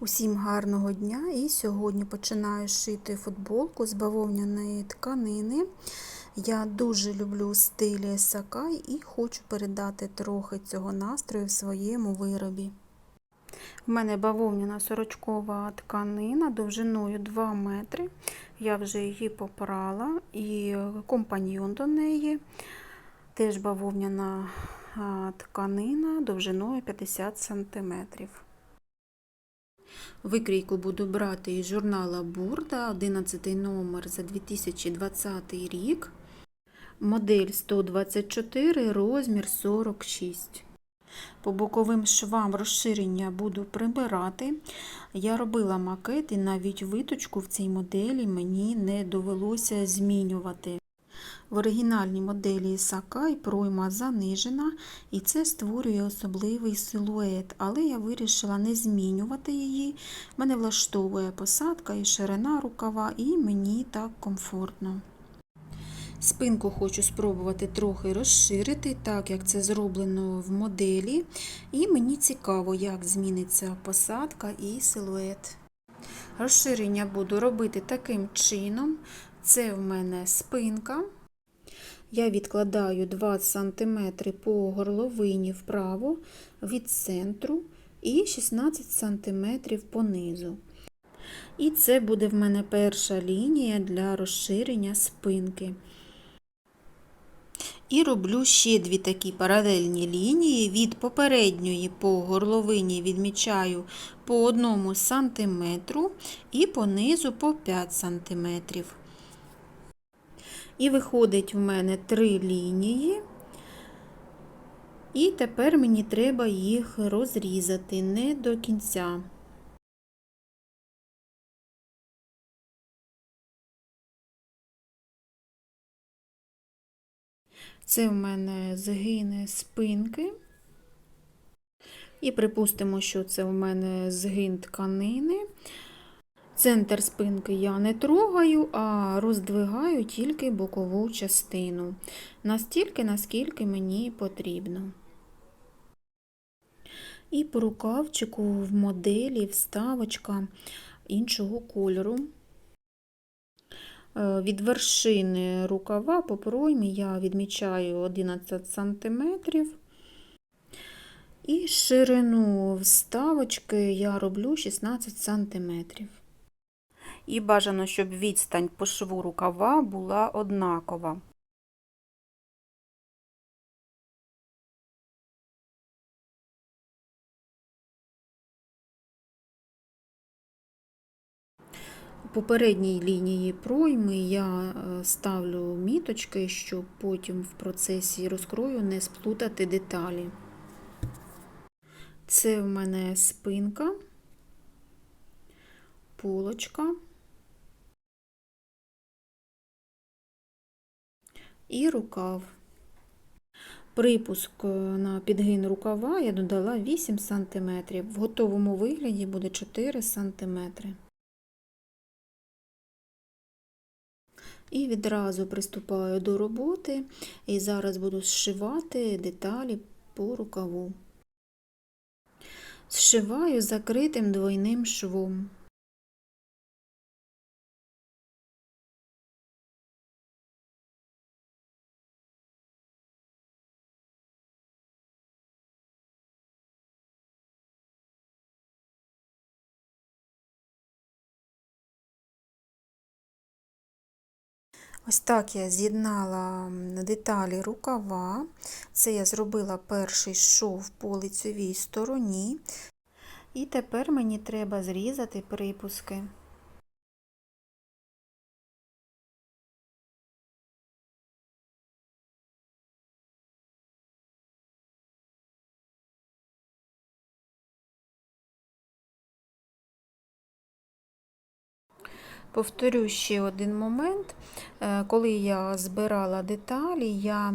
Усім гарного дня! І сьогодні починаю шити футболку з бавовняної тканини. Я дуже люблю стилі сакай і хочу передати трохи цього настрою в своєму виробі. В мене бавовняна сорочкова тканина довжиною 2 метри. Я вже її попрала і компаньйон до неї. Теж бавовняна тканина довжиною 50 см. Викрійку буду брати із журнала Бурда, 11 номер за 2020 рік. Модель 124, розмір 46. По боковим швам розширення буду прибирати. Я робила макет і навіть виточку в цій моделі мені не довелося змінювати. В оригінальній моделі Сакай пройма занижена, і це створює особливий силует, але я вирішила не змінювати її. Мене влаштовує посадка і ширина рукава, і мені так комфортно. Спинку хочу спробувати трохи розширити, так як це зроблено в моделі. І мені цікаво, як зміниться посадка і силует. Розширення буду робити таким чином. Це в мене спинка. Я відкладаю 2 см по горловині вправо від центру і 16 см понизу. І це буде в мене перша лінія для розширення спинки. І роблю ще дві такі паралельні лінії. Від попередньої по горловині відмічаю по 1 см і понизу по 5 см. І виходить в мене три лінії. І тепер мені треба їх розрізати не до кінця. Це в мене згини спинки. І припустимо, що це в мене згин тканини. Центр спинки я не трогаю, а роздвигаю тільки бокову частину, настільки, наскільки мені потрібно. І по рукавчику в моделі вставочка іншого кольору. Е, від вершини рукава по проймі я відмічаю 11 см. І ширину вставочки я роблю 16 см. І бажано, щоб відстань по шву рукава була однакова. попередній лінії пройми я е, ставлю міточки, щоб потім в процесі розкрою не сплутати деталі. Це в мене спинка, полочка і рукав. Припуск е, на підгин рукава я додала 8 см, в готовому вигляді буде 4 см. І відразу приступаю до роботи і зараз буду зшивати деталі по рукаву. Зшиваю закритим двойним швом. Ось так я з'єднала деталі рукава. Це я зробила перший шов по лицевій стороні. І тепер мені треба зрізати припуски. Повторю ще один момент. Е, коли я збирала деталі, я,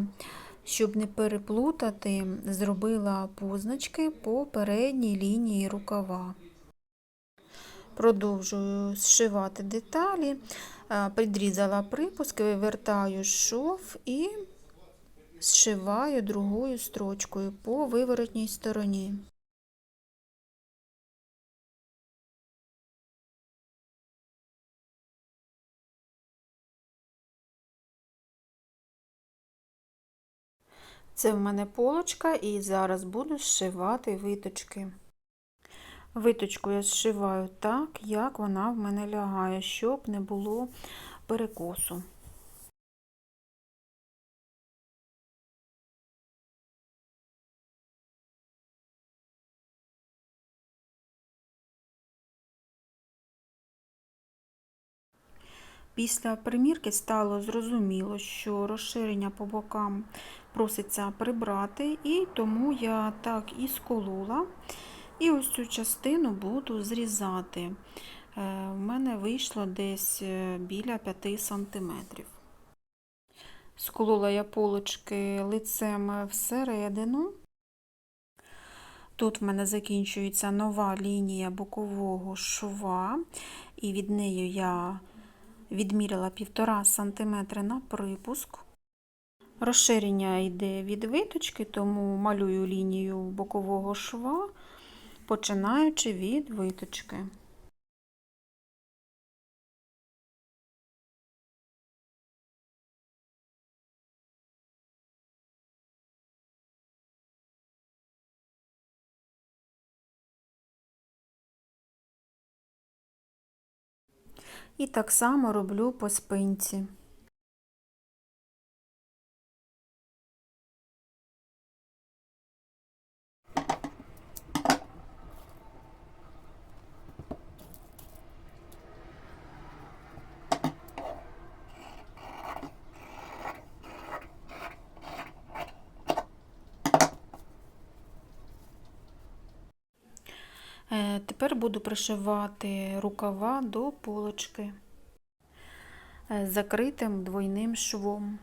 щоб не переплутати, зробила позначки по передній лінії рукава. Продовжую зшивати деталі, е, підрізала припуски, вивертаю шов і зшиваю другою строчкою по виворотній стороні. Це в мене полочка, і зараз буду зшивати виточки. Виточку я зшиваю так, як вона в мене лягає, щоб не було перекосу. Після примірки стало зрозуміло, що розширення по бокам проситься прибрати, і тому я так і сколола. І ось цю частину буду зрізати. Е, У мене вийшло десь е, біля 5 см. Сколола я полочки лицем всередину. Тут в мене закінчується нова лінія бокового шва, і від неї я відміряла 1,5 см на припуск. Розширення йде від виточки, тому малюю лінію бокового шва, починаючи від виточки. І так само роблю по спинці. Тепер буду пришивати рукава до полочки е, закритим двойним швом.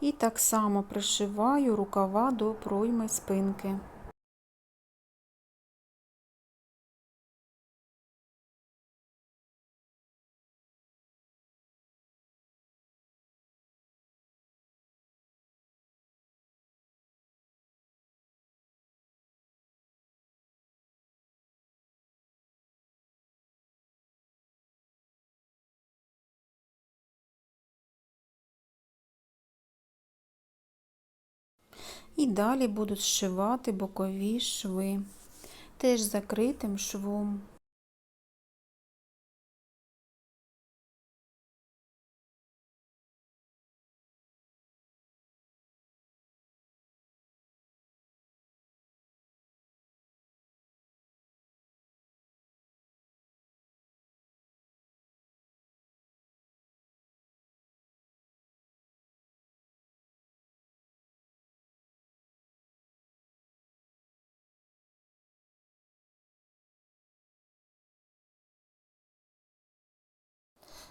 І так само пришиваю рукава до пройми спинки. І далі буду зшивати бокові шви, теж закритим швом.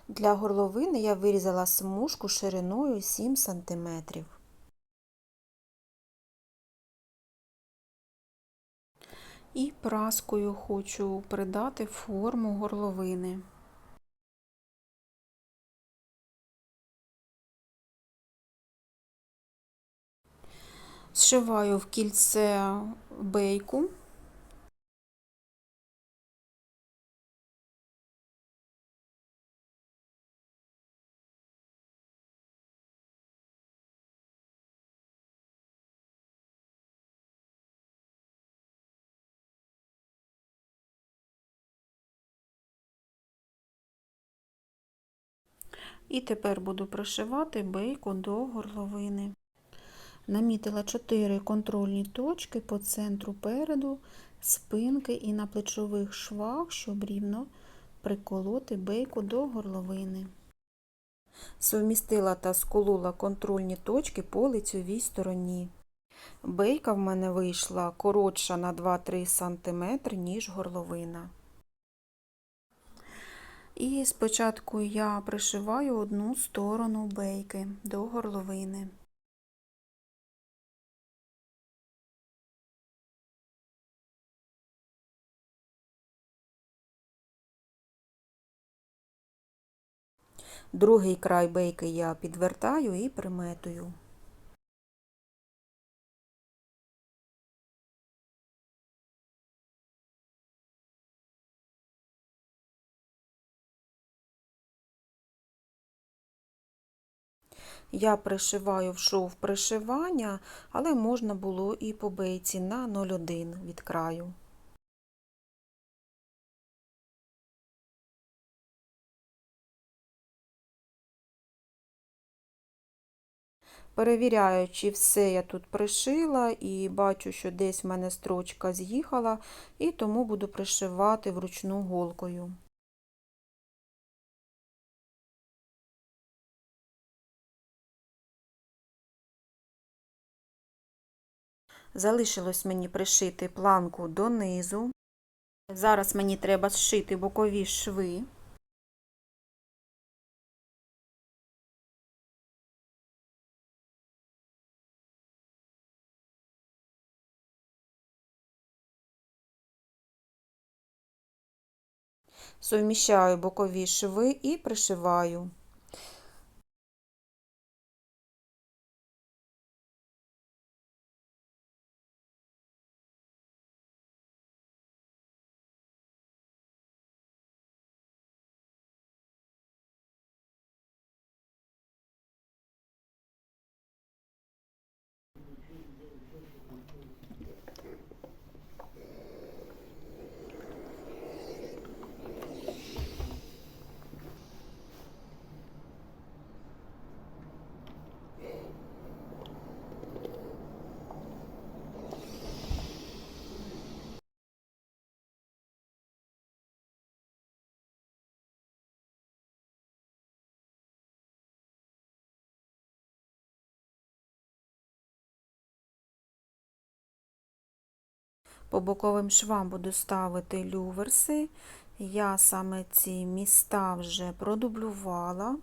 Для горловини я вирізала смужку шириною 7 см. І праскою хочу придати форму горловини. Зшиваю в кільце бейку. І тепер буду пришивати бейку до горловини. Намітила 4 контрольні точки по центру переду, спинки і на плечових швах, щоб рівно приколоти бейку до горловини. Совмістила та сколола контрольні точки по лицьовій стороні. Бейка в мене вийшла коротша на 2-3 см, ніж горловина. І спочатку я пришиваю одну сторону бейки до горловини. Другий край бейки я підвертаю і приметую. Я пришиваю в шов пришивання, але можна було і по бейці на 0,1 від краю. Перевіряю, чи все я тут пришила, і бачу, що десь в мене строчка з'їхала, і тому буду пришивати вручну голкою. Залишилось мені пришити планку донизу. Зараз мені треба зшити бокові шви. Суміщаю бокові шви і пришиваю. По боковим швам буду ставити люверси. Я саме ці міста вже продублювала.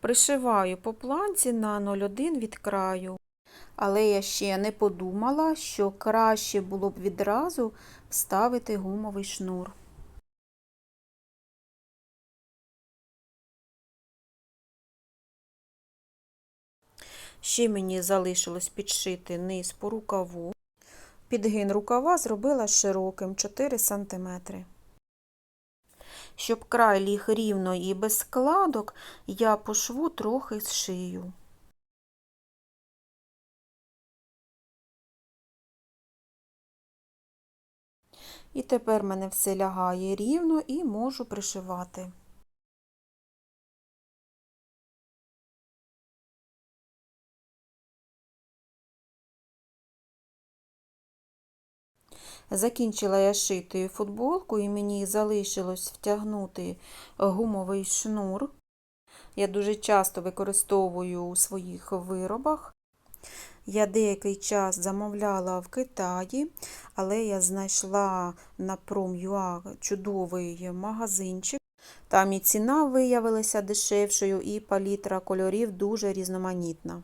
Пришиваю по планці на 0,1 від краю. Але я ще не подумала, що краще було б відразу вставити гумовий шнур. Ще мені залишилось підшити низ по рукаву. Підгин рукава зробила широким 4 см. Щоб край ліг рівно і без складок, я по шву трохи зшию. І тепер мене все лягає рівно і можу пришивати. Закінчила я шити футболку і мені залишилось втягнути гумовий шнур. Я дуже часто використовую у своїх виробах. Я деякий час замовляла в Китаї, але я знайшла на Prom.ua чудовий магазинчик. Там і ціна виявилася дешевшою, і палітра кольорів дуже різноманітна.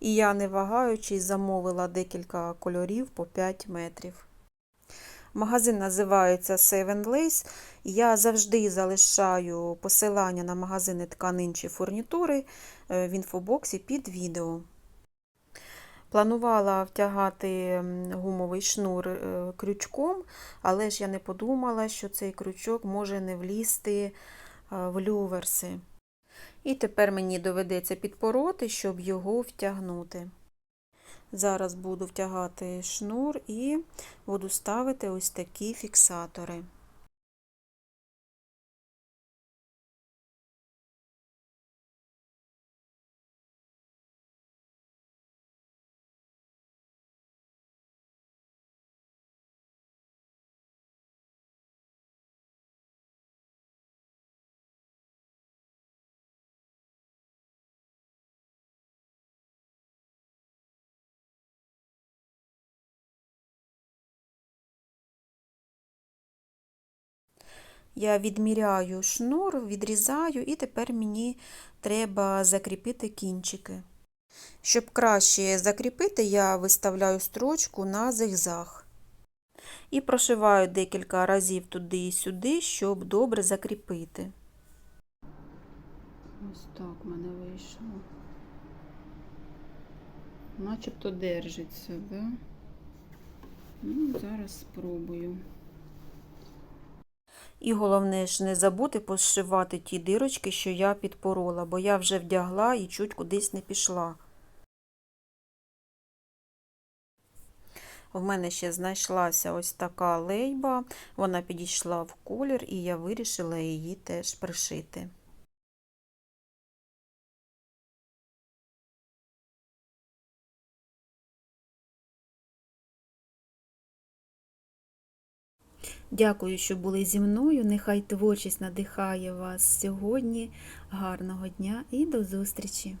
І я, не вагаючись, замовила декілька кольорів по 5 метрів. Магазин називається Seven Lace. Я завжди залишаю посилання на магазини тканин чи фурнітури в інфобоксі під відео. Планувала втягати гумовий шнур е, крючком, але ж я не подумала, що цей крючок може не влізти е, в люверси. І тепер мені доведеться підпороти, щоб його втягнути. Зараз буду втягати шнур і буду ставити ось такі фіксатори. Я відміряю шнур, відрізаю, і тепер мені треба закріпити кінчики. Щоб краще закріпити, я виставляю строчку на зигзаг. І прошиваю декілька разів туди і сюди, щоб добре закріпити. Ось так в мене вийшло. Начебто держиться, да? Ну, зараз спробую. І головне ж не забути пошивати ті дирочки, що я підпорола, бо я вже вдягла і чуть кудись не пішла. В мене ще знайшлася ось така лейба, вона підійшла в колір, і я вирішила її теж пришити. Дякую, що були зі мною. Нехай творчість надихає вас сьогодні. Гарного дня і до зустрічі!